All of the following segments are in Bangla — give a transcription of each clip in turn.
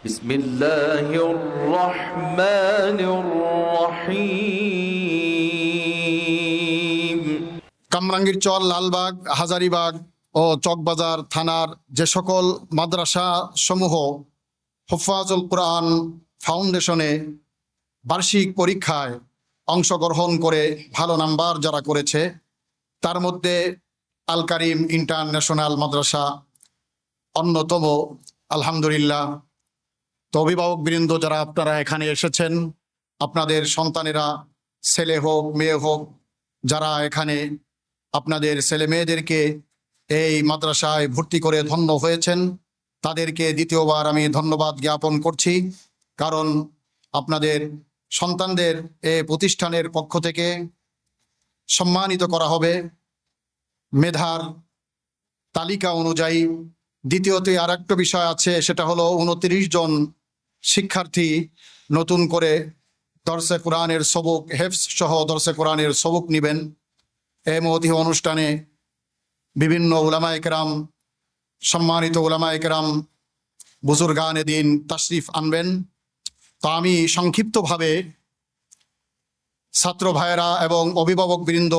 بسم الله الرحمن الرحيم কামরাঙ্গীর চর লালবাগ হাজারিবাগ ও চকবাজার থানার যে সকল মাদ্রাসা সমূহ হুফাজুল কোরআন ফাউন্ডেশনে বার্ষিক পরীক্ষায় অংশগ্রহণ করে ভালো নাম্বার যারা করেছে তার মধ্যে আল কারিম ইন্টারন্যাশনাল মাদ্রাসা অন্যতম আলহামদুলিল্লাহ তো অভিভাবক বৃন্দ যারা আপনারা এখানে এসেছেন, আপনাদের সন্তানেরা, ছেলে হোক, মেয়ে হোক, যারা এখানে আপনাদের ছেলে মেয়েদেরকে এই মাদ্রাসায় ভর্তি করে ধন্য হয়েছেন, তাদেরকে দ্বিতীয়বার আমি ধন্যবাদ জ্ঞাপন করছি। কারণ আপনাদের সন্তানদের এ প্রতিষ্ঠানের পক্ষ থেকে সম্মানিত করা হবে। মেধার তালিকা অনুযায়ী দ্বিতীয়তে আর একটা বিষয় আছে, সেটা হলো উনত্রিশ জন শিক্ষার্থী নতুন করে দর্শে কোরআনের সবক হেফস সহ দর্শে কোরআনের সবক নিবেন। এই মহতি অনুষ্ঠানে বিভিন্ন উলামা একরাম, সম্মানিত উলামা একরাম, বুজুর্গানে দিন তাশরিফ আনবেন। তো আমি সংক্ষিপ্তভাবে ছাত্র ভাইয়েরা এবং অভিভাবক বৃন্দ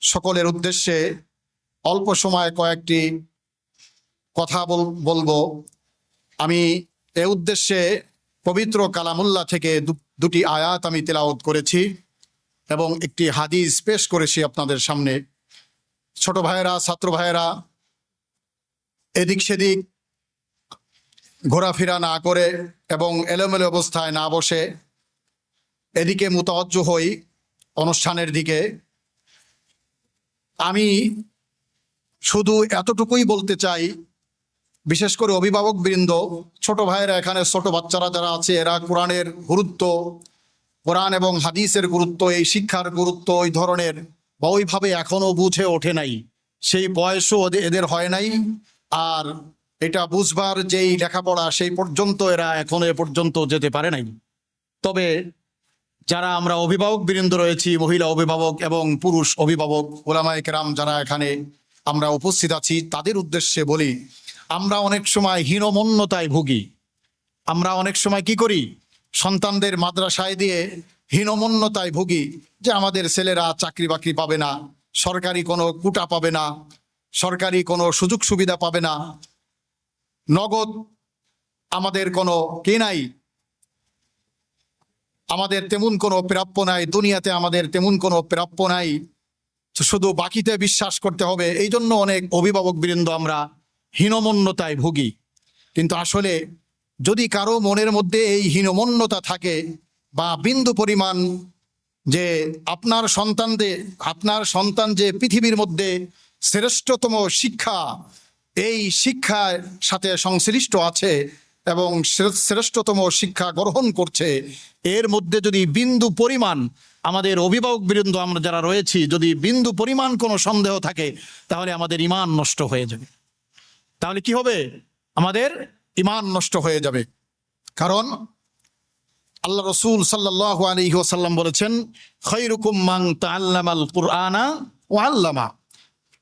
সকলের উদ্দেশ্যে অল্প সময় কয়েকটি কথা বল- বলব। আমি এ উদ্দেশ্যে পবিত্র কালামুল্লাহ থেকে দুটি আয়াত আমি তেলাওত করেছি এবং একটি হাদিস পেশ করেছি আপনাদের সামনে। ছোট ভাইয়েরা, ছাত্র ভাইয়েরা, এদিক সেদিক ঘোরাফেরা না করে এবং এলোমেলো অবস্থায় না বসে এদিকে মোতাবজ্জ হই অনুষ্ঠানের দিকে। আমি শুধু এতটুকুই বলতে চাই বিশেষ করে অভিভাবক বৃন্দ, ছোট ভাইয়েরা এখানে, ছোট বাচ্চারা যারা আছে, এরা কোরআনের গুরুত্ব, কোরআন এবং হাদিসের গুরুত্ব, এই শিক্ষার গুরুত্ব ওই ধরনের বা ওইভাবে এখনও বুঝে ওঠে নাই। সেই বয়সও এদের হয় নাই। আর এটা বুঝবার যেই লেখাপড়া, সেই পর্যন্ত এরা এখনও এ পর্যন্ত যেতে পারে নাই। তবে যারা আমরা অভিভাবক বৃন্দ রয়েছি, মহিলা অভিভাবক এবং পুরুষ অভিভাবক, ওলামায় কেরাম যারা এখানে আমরা উপস্থিত আছি, তাদের উদ্দেশ্যে বলি আমরা অনেক সময় হীনমন্যতায় ভুগি। আমরা অনেক সময় কি করি? সন্তানদের মাদ্রাসায় দিয়ে হীনমন্যতায় ভুগি যে আমাদের ছেলেরা চাকরি বাকরি পাবে না, সরকারি কোনো কুটা পাবে না, সরকারি কোনো সুযোগ সুবিধা পাবে না, নগদ আমাদের কোনো কে নাই? আমাদের তেমন কোনো প্রাপ্য নাই, দুনিয়াতে আমাদের তেমন কোনো প্রাপ্য নাই। শুধু বাকিতে বিশ্বাস করতে হবে এই জন্য অনেক অভিভাবক বৃন্দ আমরা হীনমন্যতায় ভুগি। কিন্তু আসলে যদি কারও মনের মধ্যে এই হীনমন্যতা থাকে বা বিন্দু পরিমাণ যে আপনার সন্তানদের, আপনার সন্তান যে পৃথিবীর মধ্যে শ্রেষ্ঠতম শিক্ষা, এই শিক্ষার সাথে সংশ্লিষ্ট আছে এবং শ্রেষ্ঠতম শিক্ষা গ্রহণ করছে, এর মধ্যে যদি বিন্দু পরিমাণ আমাদের অভিভাবক বৃন্দ আমরা যারা রয়েছি, যদি বিন্দু পরিমাণ কোনো সন্দেহ থাকে, তাহলে আমাদের ইমান নষ্ট হয়ে যাবে। তাহলে কি হবে? আমাদের ইমান নষ্ট হয়ে যাবে। কারণ আল্লাহ রসুল সাল্লাহ আলী ওসাল্লাম বলেছেন খৈরুকুম তাল্লামাল কুরআনা ও আল্লামা।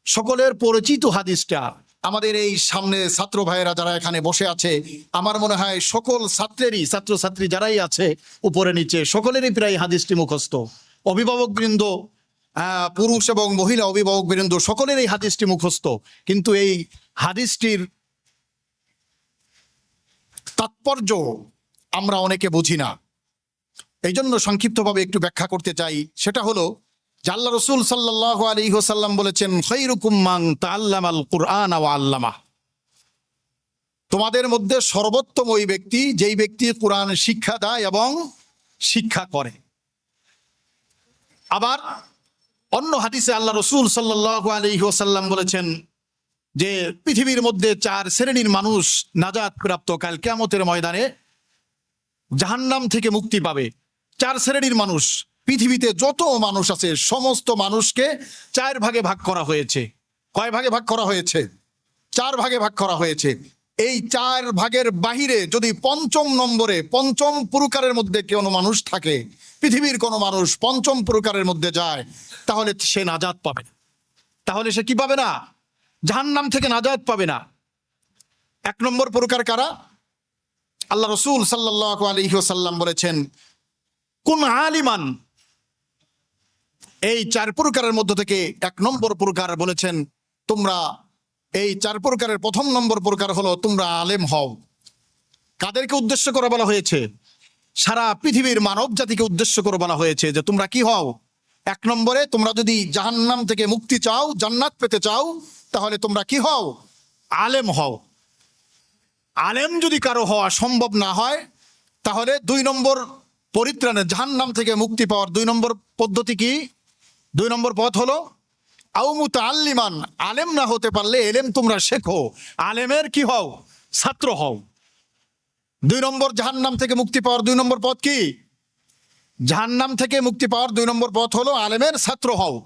সকলের পরিচিত হাদিসটা আমাদের এই সামনে ছাত্র ভাইয়েরা যারা এখানে বসে আছে, আমার মনে হয় সকল ছাত্রেরই, ছাত্রছাত্রী যারাই আছে উপরে নিচে, সকলেরই প্রায় হাদিসটি মুখস্থ। অভিভাবক বৃন্দ পুরুষ এবং মহিলা অভিভাবক বৃন্দ সকলের এই হাদিসটি মুখস্থ। কিন্তু এই হাদিসটির তাৎপর্য আমরা অনেকে বুঝি না। এই জন্য সংক্ষিপ্তভাবে একটু ব্যাখ্যা করতে চাই। সেটা হলো আল্লাহ রসুল সাল্লাহ আলী হোসাল্লাম বলেছেন, খৈরুকুম মাং তাল্লামাল কুরআন আল্লামা। তোমাদের মধ্যে সর্বোত্তম ওই ব্যক্তি, যেই ব্যক্তি কোরআন শিক্ষা দেয় এবং শিক্ষা করে। আবার অন্য হাদিসে আল্লাহ রসুল সাল্লাহ আলী ওসাল্লাম বলেছেন যে পৃথিবীর মধ্যে চার শ্রেণির মানুষ নাজাত প্রাপ্ত কাল কেমতের ময়দানে জাহান্নাম থেকে মুক্তি পাবে। চার শ্রেণির মানুষ, পৃথিবীতে যত মানুষ আছে, সমস্ত মানুষকে চার ভাগে ভাগ করা হয়েছে। কয় ভাগে ভাগ করা হয়েছে? চার ভাগে ভাগ করা হয়েছে। এই চার ভাগের বাহিরে যদি পঞ্চম নম্বরে, পঞ্চম পুরকারের মধ্যে কোনো মানুষ থাকে, পৃথিবীর কোনো মানুষ পঞ্চম পুরকারের মধ্যে যায়, তাহলে সে নাজাত পাবে তাহলে সে কি পাবে না? জাহান্নাম থেকে নাজাত পাবে না। এক নম্বর প্রকার কারা? আল্লাহ রসুল সাল্লাহ আলহিহাসাল্লাম বলেছেন, কোন আলিমান। এই চার প্রকারের মধ্য থেকে এক নম্বর প্রকার বলেছেন, তোমরা এই চার প্রকারের প্রথম নম্বর প্রকার হলো তোমরা আলেম হও। কাদেরকে উদ্দেশ্য করে বলা হয়েছে? সারা পৃথিবীর মানব জাতিকে উদ্দেশ্য করে বলা হয়েছে যে তোমরা কি হও? এক নম্বরে তোমরা যদি জাহান্নাম থেকে মুক্তি চাও, জান্নাত পেতে চাও, তাহলে তোমরা কি হও? আলেম হও। আলেম যদি কারও হওয়া সম্ভব না হয়, তাহলে দুই নম্বর পরিত্রাণে জাহান্নাম থেকে মুক্তি পাওয়ার দুই নম্বর পদ্ধতি কি? দুই নম্বর পথ হলো আউমুত আল্লিমান আলেম না হতে পারলে এলেম তোমরা শেখো। আলেমের কি হও? ছাত্র হও। দুই নম্বর জাহান্নাম থেকে মুক্তি পাওয়ার দুই নম্বর পথ কি? জাহান্নাম থেকে মুক্তি পাওয়ার দুই নম্বর পথ হলো আলেমের ছাত্র হও।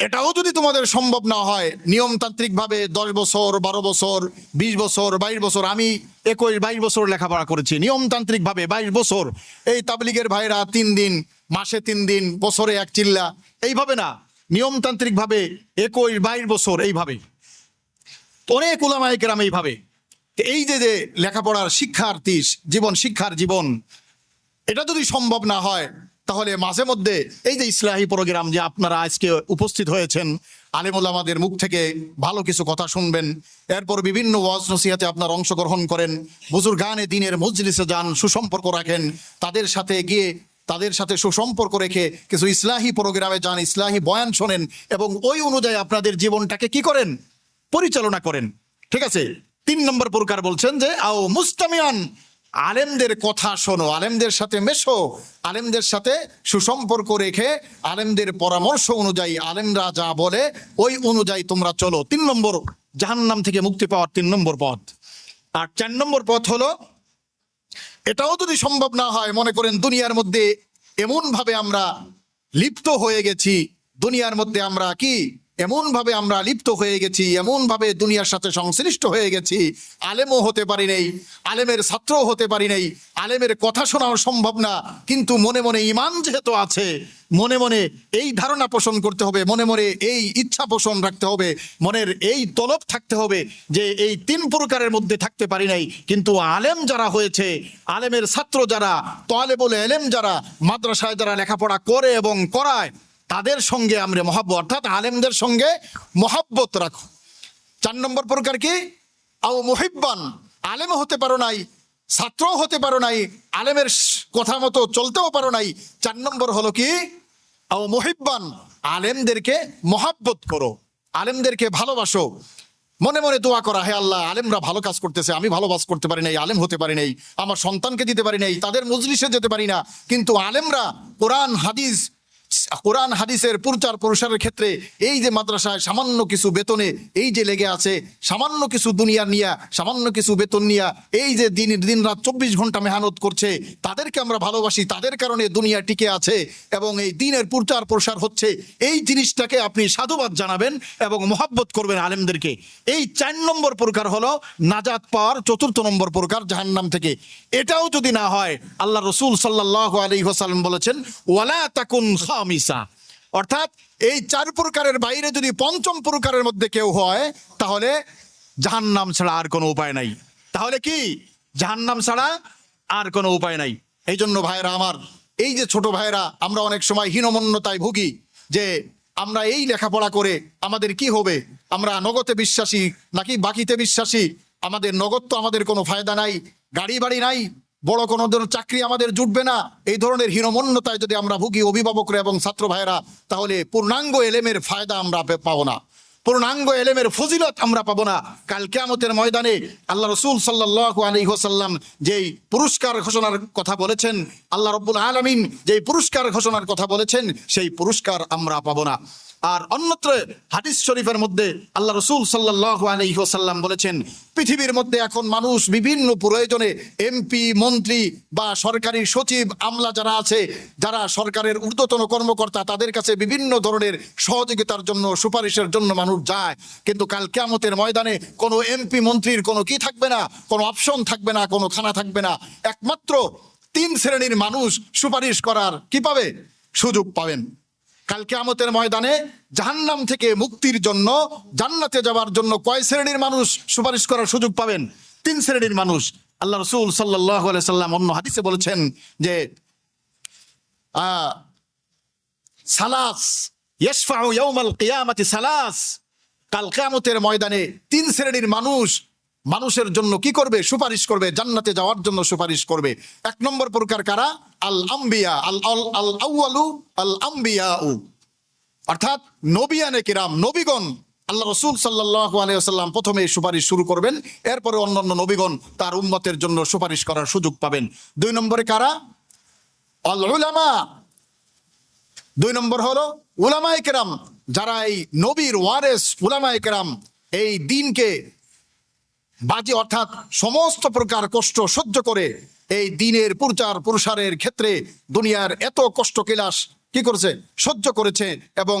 এটাও যদি তোমাদের সম্ভব না হয় নিয়মতান্ত্রিক ভাবে দশ বছর, বারো বছর, বিশ বছর, বাইশ বছর, আমি একুশ, বাইশ বছর লেখাপড়া করেছি নিয়মতান্ত্রিক ভাবে বাইশ বছর, এই তাবলিগের ভাইরা তিন দিন, মাসে তিন দিন, বছরে এক চিল্লা, এইভাবে না নিয়মতান্ত্রিক ভাবে একুশ, বাইশ বছর এইভাবে অনেক উলামায়ে কেরাম এইভাবে। এই যে যে লেখাপড়ার শিক্ষার্থী জীবন, শিক্ষার জীবন এটা যদি সম্ভব না হয়, তাহলে মাঝে মধ্যে এই যে ইসলাহী প্রোগ্রাম যে আপনারা আজকে উপস্থিত হয়েছেন আলিমুল আমাদের মুখ থেকে ভালো কিছু কথা শুনবেন, এরপর বিভিন্ন ওয়াজ নসিহাতে আপনার অংশগ্রহণ করেন বুজুর গানে দিনের মজলিসে যান, সুসম্পর্ক রাখেন, তাদের সাথে গিয়ে তাদের সাথে সুসম্পর্ক রেখে কিছু ইসলাহী প্রোগ্রামে যান, ইসলাহী বয়ান শোনেন এবং ওই অনুযায়ী আপনাদের জীবনটাকে কি করেন? পরিচালনা করেন। ঠিক আছে? তিন নম্বর প্রকার বলছেন যে, আও মুস্তামিয়ান আলেমদের কথা শোনো, আলেমদের সাথে মেশো, আলেমদের সাথে সুসম্পর্ক রেখে আলেমদের পরামর্শ অনুযায়ী আলেমরা যা বলে, ওই অনুযায়ী তোমরা চলো। তিন নম্বর, জাহান্নাম থেকে মুক্তি পাওয়ার তিন নম্বর পথ। আর চার নম্বর পথ হলো, এটাও যদি সম্ভব না হয়, মনে করেন দুনিয়ার মধ্যে এমন ভাবে আমরা লিপ্ত হয়ে গেছি, দুনিয়ার মধ্যে আমরা কি এমন ভাবে আমরা লিপ্ত হয়ে গেছি এমন ভাবে দুনিয়ার সাথে সংশ্লিষ্ট হয়ে গেছি। আলেমও হতে পারি নেই, আলেমের ছাত্রও হতে পারি নেই, আলেমের কথা শোনাও সম্ভব না, কিন্তু মনে মনে ইমান যেহেতু আছে, মনে মনে এই ধারণা পোষণ করতে হবে, মনে মনে এই ইচ্ছা পোষণ রাখতে হবে, মনের এই তলব থাকতে হবে যে এই তিন প্রকারের মধ্যে থাকতে পারি নাই। কিন্তু আলেম যারা হয়েছে, আলেমের ছাত্র যারা তোয়ালে বলে এলেম যারা, মাদ্রাসায় যারা লেখাপড়া করে এবং করায় তাদের সঙ্গে আমরা মহাব্বত, অর্থাৎ আলেমদের সঙ্গে মহাব্বত রাখো। চার নম্বর প্রকার কি? আও মহিব্বান আলেম হতে পারো নাই, ছাত্রও হতে পারো নাই, আলেমের কথা মতো চলতেও পারো নাই। চার নম্বর হলো কি? আও মুহিব্বান, আলেমদেরকে মহাব্বত করো, আলেমদেরকে ভালোবাসো। মনে মনে দোয়া করা, হে আল্লাহ, আলেমরা ভালো কাজ করতেছে, আমি ভালো করতে পারি নাই, আলেম হতে পারি নাই, আমার সন্তানকে দিতে পারি নাই, তাদের মজলিসে যেতে পারি না, কিন্তু আলেমরা কোরআন, হাদিস কোরআন, হাদিসের প্রচার প্রসারের ক্ষেত্রে এই যে মাদ্রাসায় সামান্য কিছু বেতনে এই যে লেগে আছে, সামান্য কিছু দুনিয়া নিয়া, সামান্য কিছু বেতন নিয়া, এই যে দিন দিন রাত চব্বিশ ঘণ্টা মেহনত করছে, তাদেরকে আমরা ভালোবাসি, তাদের কারণে দুনিয়া টিকে আছে এবং এই দিনের প্রচার প্রসার হচ্ছে। এই জিনিসটাকে আপনি সাধুবাদ জানাবেন এবং মোহাব্বত করবেন আলেমদেরকে। এই চার নম্বর প্রকার হলো নাজাত পাওয়ার চতুর্থ নম্বর প্রকার জাহান্নাম থেকে। এটাও যদি না হয়, আল্লাহ রসুল সাল্লাহ আলী হোসালাম বলেছেন, ওয়ালা তাকুন খামিসা অর্থাৎ এই চার প্রকারের বাইরে যদি পঞ্চম প্রকারের মধ্যে কেউ হয়, তাহলে জাহান্নাম ছাড়া আর কোনো উপায় নাই। তাহলে কি? জাহান্নাম ছাড়া আর কোনো উপায় নাই। এই জন্য ভাইরা আমার, এই যে ছোট ভাইরা আমরা অনেক সময় হীনমন্যতায় ভুগি যে আমরা এই লেখাপড়া করে আমাদের কি হবে? আমরা নগদে বিশ্বাসী নাকি বাকিতে বিশ্বাসী? আমাদের নগদ তো আমাদের কোনো ফায়দা নাই, গাড়ি বাড়ি নাই বড় কোনো চাকরি আমাদের জুটবে না। এই ধরনের হীনমন্যতায় যদি আমরা ভুগি অভিভাবকরা এবং ছাত্র ভাইরা তাহলে পূর্ণাঙ্গ এলেমের ফায়দা আমরা পাবো না। পূর্ণাঙ্গ এলেমের ফজিলত আমরা পাবো না। কাল কেয়ামতের ময়দানে আল্লাহ রসুল সাল্লাহ আলী হোসাল্লাম যেই পুরস্কার ঘোষণার কথা বলেছেন, আল্লাহ রব্বুল আলমিন যেই পুরস্কার ঘোষণার কথা বলেছেন, সেই পুরস্কার আমরা পাবো না। আর অন্যত্র হাদিস শরীফের মধ্যে আল্লাহ রসুল সাল্লাহ আলী হোসাল্লাম বলেছেন, পৃথিবীর মধ্যে এখন মানুষ বিভিন্ন প্রয়োজনে এমপি মন্ত্রী বা সরকারি সচিব, আমলা যারা আছে, যারা সরকারের ঊর্ধ্বতন কর্মকর্তা, তাদের কাছে বিভিন্ন ধরনের সহযোগিতার জন্য, সুপারিশের জন্য মানুষ যায়। কিন্তু কাল কেয়ামতের ময়দানে কোনো এমপি মন্ত্রীর কোনো কি থাকবে না, কোনো অপশন থাকবে না, কোনো খানা থাকবে না। একমাত্র তিন শ্রেণির মানুষ সুপারিশ করার কি পাবে? সুযোগ পাবেন। কাল কেয়ামতের ময়দানে জাহান্নাম থেকে মুক্তির জন্য, জান্নাতে যাওয়ার জন্য কয় শ্রেণির মানুষ সুপারিশ করার সুযোগ পাবেন? তিন শ্রেণির মানুষ। আল্লাহ রসুল সাল্লাম অন্য হাদিসে বলেছেন যে সালাস কিয়ামাতি সালাস। কাল কিয়ামতের ময়দানে তিন শ্রেণির মানুষ মানুষের জন্য কি করবে? সুপারিশ করবে। জান্নাতে যাওয়ার জন্য সুপারিশ করবে। এক নম্বর প্রকার কারা? আল আম্বিয়া। আল আল আল আল আম্বিয়াউ। অর্থাৎ নবিয়ানে কিরাম, নবীগণ। আল্লাহ রসুল সাল্লাহ আলিয়াল্লাম প্রথমে সুপারিশ শুরু করবেন। এরপরে অন্যান্য নবীগণ তার উন্মতের জন্য সুপারিশ করার সুযোগ পাবেন। দুই নম্বরে কারা? আল উলামা। দুই নম্বর হলো উলামায়ে কেরাম। যারা এই নবীর ওয়ারেস উলামায়ে কেরাম এই দিনকে বাজি অর্থাৎ সমস্ত প্রকার কষ্ট সহ্য করে এই দিনের প্রচার প্রসারের ক্ষেত্রে দুনিয়ার এত কষ্ট কিলাস কি করেছে? সহ্য করেছে এবং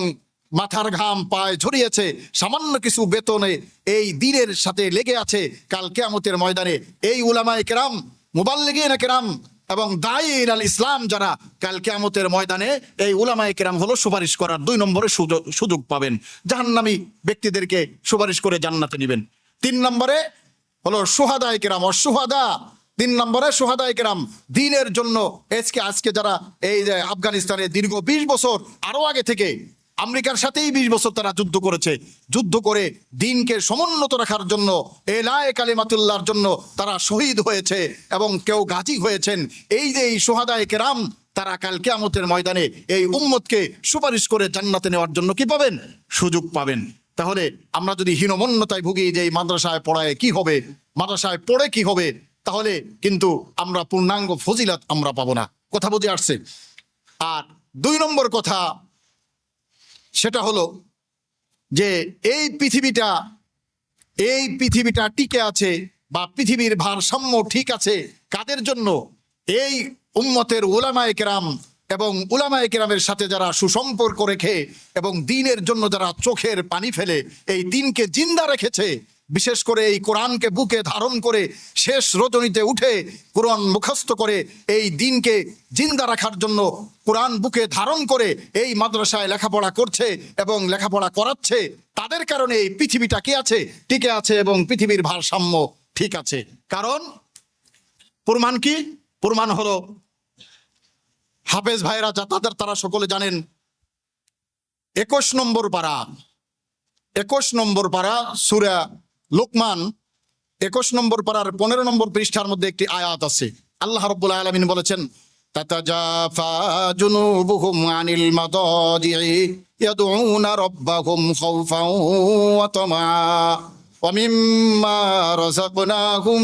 মাথার ঘাম পায়ে ঝরিয়েছে। সামান্য কিছু বেতনে এই দিনের সাথে লেগে আছে কাল কেয়ামতের ময়দানে। এই উলামায়ে কেরাম, মুবাল্লিগিন কেরাম এবং দায়ীর আল ইসলাম যারা কাল কেয়ামতের ময়দানে এই উলামায়ে কেরাম হলো সুপারিশ করার দুই নম্বরে সুযোগ সুযোগ পাবেন। জাহান্নামী ব্যক্তিদেরকে সুপারিশ করে জান্নাতে নেবেন। তিন নম্বরে হলো সুহাদায় কেরাম, অসুহাদা তিন নম্বরে সুহাদায় কেরাম, দিনের জন্য আজকে আজকে যারা এই যে আফগানিস্তানে দীর্ঘ বিশ বছর, আরও আগে থেকে আমেরিকার সাথেই বিশ বছর তারা যুদ্ধ করেছে, যুদ্ধ করে দিনকে সমুন্নত রাখার জন্য, এলায় কালিমাতুল্লাহর জন্য তারা শহীদ হয়েছে এবং কেউ গাজী হয়েছেন। এই যে এই সোহাদায় কেরাম, তারা কাল কেয়ামতের ময়দানে এই উম্মতকে সুপারিশ করে জান্নাতে নেওয়ার জন্য কি পাবেন? সুযোগ পাবেন। তাহলে আমরা যদি হীনমন্যতায় ভুগি যে মাদ্রাসায় পড়ায় কি হবে, মাদ্রাসায় পড়ে কি হবে, তাহলে কিন্তু আমরা পূর্ণাঙ্গ ফজিলাত আমরা পাবো না। কথা বুঝে আসছে? আর দুই নম্বর কথা সেটা হলো যে এই পৃথিবীটা এই পৃথিবীটা টিকে আছে বা পৃথিবীর ভারসাম্য ঠিক আছে কাদের জন্য? এই উম্মতের উলামায়ে কেরাম এবং উলামায়ে কেরামের সাথে যারা সুসম্পর্ক রেখে এবং দিনের জন্য যারা চোখের পানি ফেলে, এই দিনকে জিন্দা রেখেছে। বিশেষ করে এই কোরআনকে বুকে ধারণ করে শেষ রজনীতে উঠে কোরআন মুখস্থ করে এই দিনকে জিন্দা রাখার জন্য কোরআন বুকে ধারণ করে এই মাদ্রাসায় লেখাপড়া করছে এবং লেখাপড়া করাচ্ছে। তাদের কারণে এই পৃথিবীটা কি আছে? টিকে আছে এবং পৃথিবীর ভারসাম্য ঠিক আছে। কারণ প্রমাণ কি? প্রমাণ হলো হাফেজ ভাইরা যা তাদের তারা সকলে জানেন। একুশ নম্বর পারা। একুশ নম্বর পারা সুরা লোকমান। একুশ নম্বর পারার পনেরো নম্বর পৃষ্ঠার মধ্যে একটি আয়াত আছে। আল্লাহ রব্বুল আলমিন বলেছেন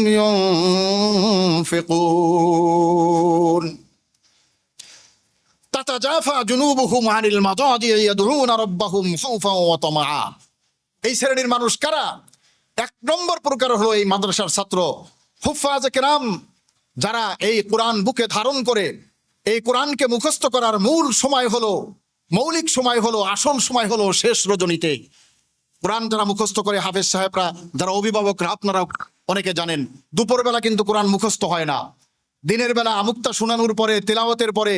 ইউনফিকুন। তাতাজাফা জুনুবুহুম আনিল মাদাজি'i ইয়াদউনা রাব্বাহুম খাওফান ওয়া তামআ। এই শ্রেণির মানুষ কারা? এক নম্বর প্রকার হলো এই মাদ্রাসার ছাত্র। হুফাজ কেরাম, যারা এই কোরআন বুকে ধারণ করে, এই কোরআনকে মুখস্থ করার মূল সময় হলো, মৌলিক সময় হলো, আসল সময় হলো শেষ রজনীতে। কোরআন যারা মুখস্থ করে, হাফেজ সাহেবরা, যারা অভিভাবকরা, আপনারা অনেকে জানেন, দুপুরবেলা কিন্তু কোরআন মুখস্থ হয় না। দিনের বেলা আমুক্তা শোনানোর পরে, তেলাওয়াতের পরে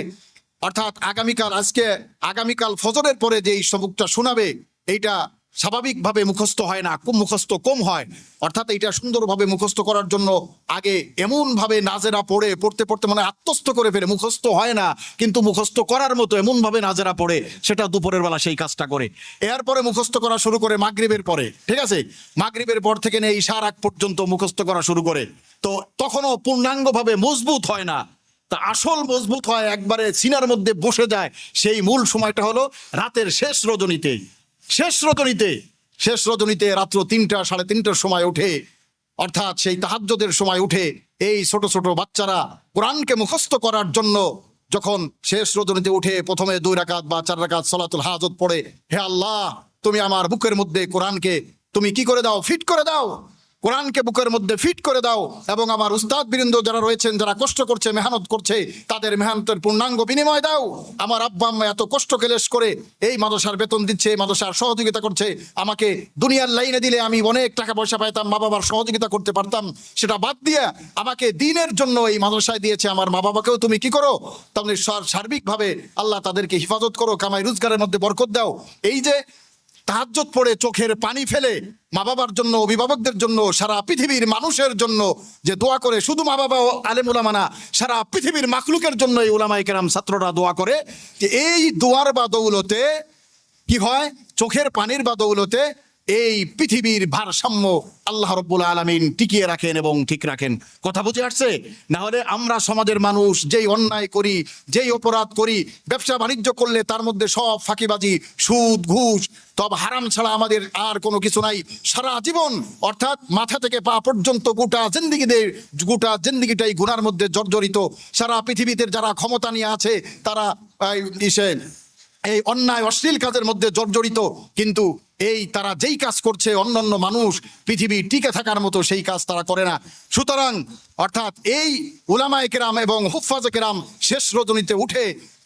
অর্থাৎ আগামীকাল আজকে, আগামীকাল ফজরের পরে যে এই সবুকটা শোনাবে, এইটা স্বাভাবিকভাবে মুখস্থ হয় না মুখস্থ কম হয়। অর্থাৎ এইটা সুন্দরভাবে মুখস্থ করার জন্য আগে এমনভাবে নাজেরা পড়ে, পড়তে পড়তে মানে আত্মস্থ করে ফেলে, মুখস্থ হয় না, কিন্তু মুখস্থ করার মতো এমনভাবে নাজেরা পড়ে, সেটা দুপুরের বেলা সেই কাজটা করে। এরপরে মুখস্থ করা শুরু করে মাগরিবের পরে, ঠিক আছে? মাগরিবের পর থেকে নেই ইশার আগ পর্যন্ত মুখস্থ করা শুরু করে। তো তখনও পূর্ণাঙ্গভাবে মজবুত হয় না তা আসল মজবুত হয় একবারে সিনার মধ্যে বসে যায়। সেই মূল সময়টা হলো রাতের শেষ রজনীতে। শেষ রজনীতে শেষ রজনীতে রাত্র তিনটা, সাড়ে তিনটার সময় উঠে অর্থাৎ সেই তাহাজ্জদের সময় উঠে এই ছোট ছোট বাচ্চারা কোরআনকে মুখস্থ করার জন্য যখন শেষ রজনীতে উঠে প্রথমে দুই রাকাত বা চার রাকাত সলাতুল হাজত পড়ে, হে আল্লাহ, তুমি আমার বুকের মধ্যে কোরআনকে তুমি কি করে দাও? ফিট করে দাও! কোরআনকে বুকের মধ্যে ফিট করে দাও এবং আমার উস্তাদ বৃন্দ যারা রয়েছেন, যারা কষ্ট করছে, মেহনত করছে, তাদের মেহনতের পূর্ণাঙ্গ বিনিময় দাও। আমার আব্বা আম্মা এত কষ্ট কেলেস করে এই মাদশার বেতন দিচ্ছে, এই মাদশার সহযোগিতা করছে। আমাকে দুনিয়ার লাইনে দিলে আমি অনেক টাকা পয়সা পাইতাম মা বাবার সহযোগিতা করতে পারতাম। সেটা বাদ দিয়ে আমাকে দিনের জন্য এই মাদ্রাসায় দিয়েছে আমার মা বাবাকেও তুমি কি করো? তাহলে সার্বিকভাবে আল্লাহ তাদেরকে হেফাজত করো কামাই রোজগারের মধ্যে বরকত দাও। এই যে তাহাজ্জত পড়ে চোখের পানি ফেলে মা বাবার জন্য, অভিভাবকদের জন্য, সারা পৃথিবীর মানুষের জন্য যে দোয়া করে, শুধু মা বাবা ও আলেম উলামানা সারা পৃথিবীর মাখলুকের জন্য এই ওলামাই কেরাম ছাত্ররা দোয়া করে যে এই দোয়ার বা দৌলতে কি হয়? চোখের পানির বা দৌলতে এই পৃথিবীর ভারসাম্য আল্লাহ রব্বুল আলমিন টিকিয়ে রাখেন এবং ঠিক রাখেন। কথা বুঝে আসছে? না হলে আমরা সমাজের মানুষ যেই অন্যায় করি, যেই অপরাধ করি, ব্যবসা বাণিজ্য করলে তার মধ্যে সব ফাঁকিবাজি, সুদ, ঘুষ, তব হারাম ছাড়া আমাদের আর কোনো কিছু নাই। সারা জীবন অর্থাৎ মাথা থেকে পা পর্যন্ত গোটা জিন্দিগিদের, গোটা জিন্দিগিটাই গুনার মধ্যে জর্জরিত। সারা পৃথিবীতে যারা ক্ষমতা নিয়ে আছে, তারা, এই অন্যায়, অশ্লীল কাজের মধ্যে জর্জরিত। কিন্তু এই তারা যেই কাজ করছে অন্য অন্য মানুষ পৃথিবী টিকে থাকার মতো সেই কাজ তারা করে না। সুতরাং অর্থাৎ এই উলামায় কেরাম এবং হুফাজ কেরাম শেষ রজনীতে উঠে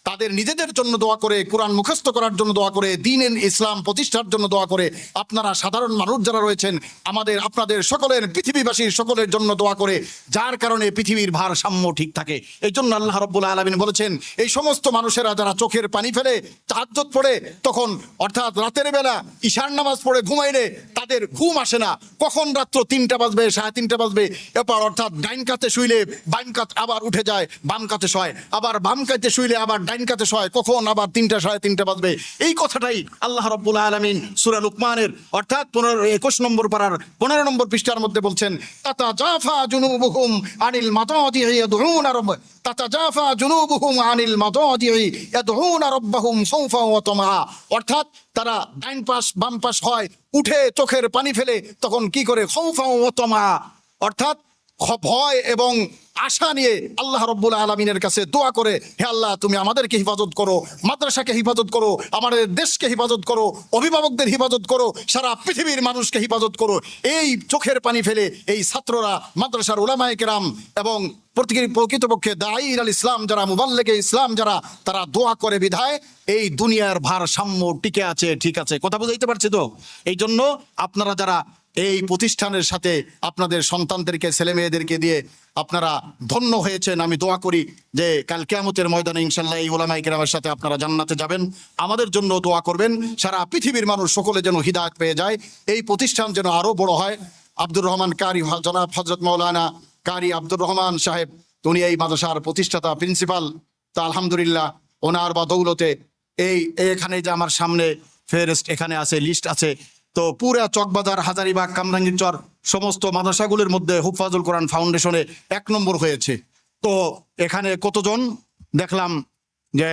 তাদের নিজেদের জন্য দোয়া করে, কোরআন মুখস্থ করার জন্য দোয়া করে দিন ইসলাম প্রতিষ্ঠার জন্য দোয়া করে। আপনারা সাধারণ মানুষ যারা রয়েছেন, আমাদের, আপনাদের সকলের, পৃথিবীবাসীর সকলের জন্য দোয়া করে, যার কারণে পৃথিবীর ভারসাম্য ঠিক থাকে। এই জন্য আল্লাহ রব্বুল আলমিন বলেছেন, এই সমস্ত মানুষেরা যারা চোখের পানি ফেলে তাহাজ্জত পড়ে, তখন অর্থাৎ রাতের বেলা ঈশান নামাজ পড়ে ঘুমাইলে তাদের ঘুম আসে না। কখন রাত্র তিনটা বাজবে, সাড়ে তিনটা বাজবে, এরপর অর্থাৎ ডাইন কাতে শুইলে বাম কাত আবার উঠে যায়, বাম কাতে শয়। আবার বাম কাতে শুইলে আবার ডাইন কাতে শয় কখন আবার তিনটা সাড়ে তিনটা বাজবে? এই কথাটাই আল্লাহ রব্বুল আলমিন সুরা লুকমানের, অর্থাৎ পনেরো, একুশ নম্বর পাড়ার পনেরো নম্বর পৃষ্ঠার মধ্যে বলছেন তাতা জাফা জুনুবুহুম আনিল মাতাদি ইয়াদউনা রব্ব তাতা জাফা জুনুবুহুম আনিল মাতাদি ইয়াদউনা রব্বাহুম খাউফা ওয়া তামা। অর্থাৎ তারা ডাইন পাশ, বাম পাশ হয়, উঠে চোখের পানি ফেলে, তখন কি করে? খৌফা ওয়া তামা। অর্থাৎ ভয় এবং আশা নিয়ে আল্লাহ রব্বুল আলমিনের কাছে দোয়া করে, হে আল্লাহ, তুমি আমাদেরকে হিফাজত করো, মাদ্রাসাকে হিফাজত করো, আমাদের দেশকে হেফাজত করো, অভিভাবকদের হিফাজত করো, সারা পৃথিবীর মানুষকে হিফাজত করো। এই চোখের পানি ফেলে এই ছাত্ররা, মাদ্রাসার ওলামায়ে কেরাম এবং প্রতি- প্রকৃতপক্ষে দায়ীর আল ইসলাম যারা, মুবাল্লেকে ইসলাম যারা, তারা দোয়া করে বিধায়, এই দুনিয়ার ভারসাম্য টিকে আছে, ঠিক আছে। কথা বুঝাইতে পারছি তো? এই জন্য আপনারা যারা এই প্রতিষ্ঠানের সাথে আপনাদের সন্তানদেরকে ছেলে মেয়েদেরকে দিয়ে আপনারা ধন্য হয়েছেন। আমি দোয়া করি যে কাল কেয়ামতের ময়দানে ইনশাল্লাহ এই ওলামাই কেরামের সাথে আপনারা জান্নাতে যাবেন। আমাদের জন্য দোয়া করবেন, সারা পৃথিবীর মানুষ সকলে যেন হিদায়ত পেয়ে যায়। এই প্রতিষ্ঠান যেন আরও বড় হয়। আব্দুর রহমান কারি, জনাব হজরত মৌলানা কারি আব্দুর রহমান সাহেব, উনি এই মাদ্রাসার প্রতিষ্ঠাতা, প্রিন্সিপাল। তা আলহামদুলিল্লাহ ওনার বা দৌলতে এই, এখানে যে আমার সামনে ফেরেস্ট এখানে আছে, লিস্ট আছে তো পুরা চকবাজার, হাজারিবাগ, কামরাঙ্গীরচর সমস্ত মাদ্রাসাগুলির মধ্যে হুফাজুল কোরআন ফাউন্ডেশনে এক নম্বর হয়েছে। তো এখানে কতজন? দেখলাম যে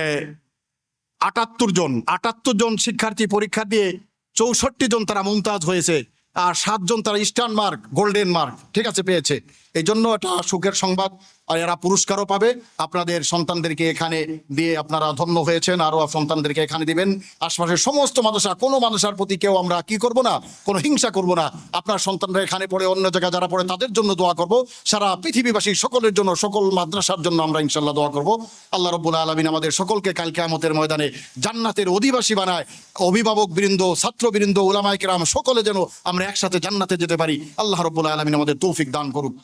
আটাত্তর জন। আটাত্তর জন শিক্ষার্থী পরীক্ষা দিয়ে চৌষট্টি জন তারা মুমতাজ হয়েছে, আর সাতজন তারা ইস্টার্ন মার্ক, গোল্ডেন মার্ক, ঠিক আছে, পেয়েছে। এই জন্য এটা সুখের সংবাদ আর এরা পুরস্কারও পাবে। আপনাদের সন্তানদেরকে এখানে দিয়ে আপনারা ধন্য হয়েছেন আরও সন্তানদেরকে এখানে দিবেন। আশপাশের সমস্ত মাদ্রাসা, কোনো মাদ্রাসার প্রতি কেউ আমরা কি করব না, কোনো হিংসা করব না। আপনার সন্তানরা এখানে পড়ে, অন্য জায়গায় যারা পড়ে, তাদের জন্য দোয়া করব। সারা পৃথিবীবাসী সকলের জন্য, সকল মাদ্রাসার জন্য আমরা ইনশাল্লাহ দোয়া করব। আল্লাহ রব্বুল আলমিন আমাদের সকলকে কাল কেয়ামতের ময়দানে জান্নাতের অধিবাসী বানায়। অভিভাবক বৃন্দ ছাত্রবৃন্দ ওলামাইকেরাম সকলে যেন আমরা একসাথে জান্নাতে যেতে পারি। আল্লাহ রব্বুল আলমিন আমাদের তৌফিক দান করুক।